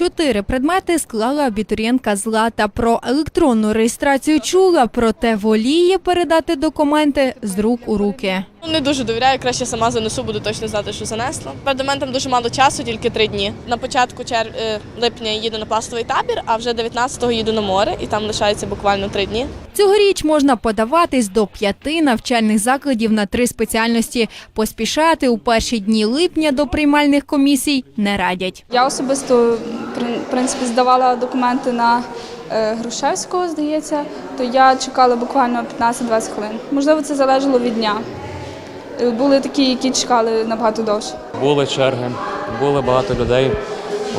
Чотири предмети склала абітурієнтка Злата. Про електронну реєстрацію чула, проте воліє передати документи з рук у руки. Ну, Не дуже довіряю, краще сама занесу, буду точно знати, що занесла. Мене там дуже мало часу, тільки три дні. На початку чер... е, липня їду на пластовий табір, а вже 19-го їду на море, і там лишається буквально три дні. Цьогоріч можна подаватись до п'яти навчальних закладів на три спеціальності. Поспішати у перші дні липня до приймальних комісій не радять. Я особисто при- в принципі здавала документи на е, Грушевського, здається, то я чекала буквально 15-20 хвилин. Можливо, це залежало від дня. Е, Були такі, які чекали набагато довше. Були черги, було багато людей.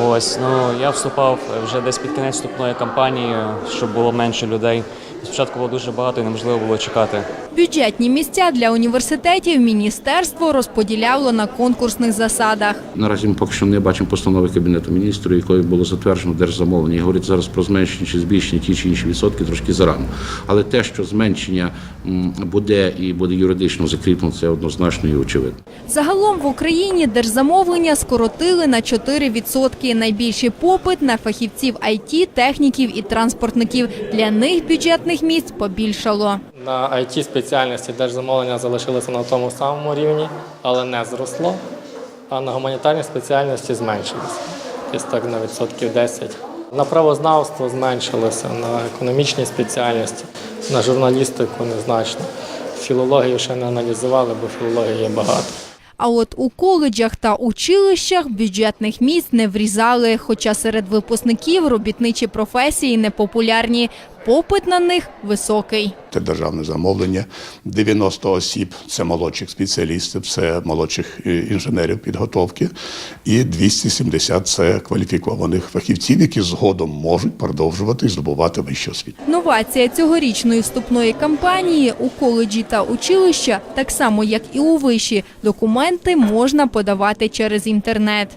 Ось ну я вступав вже десь під кінець вступної кампанії, щоб було менше людей. Спочатку було дуже багато і неможливо було чекати. Бюджетні місця для університетів міністерство розподіляло на конкурсних засадах. Наразі ми поки що не бачимо постанови Кабінету міністрів, якою було затверджено держзамовлення. І говорить зараз про зменшення чи збільшення ті чи інші відсотки трошки зарано. Але те, що зменшення буде і буде юридично закріплено, це однозначно і очевидно. Загалом в Україні держзамовлення скоротили на 4%. Найбільший попит на фахівців IT, техніків і транспортників. Для них бюджетних місць побільшало. На it спеціальності держзамовлення залишилося на тому самому рівні, але не зросло. А на гуманітарні спеціальності зменшилося. Десь так на відсотків 10. На правознавство зменшилося, на економічні спеціальності, на журналістику незначно. Філологію ще не аналізували, бо філології є багато. А от у коледжах та училищах бюджетних місць не врізали, хоча серед випускників робітничі професії непопулярні. Попит на них високий. Це державне замовлення. 90 осіб це молодших спеціалістів, це молодших е, інженерів підготовки, і 270 це кваліфікованих фахівців, які згодом можуть продовжувати здобувати вищу освіту. Новація цьогорічної вступної кампанії у коледжі та училища, так само як і у виші, документи можна подавати через інтернет.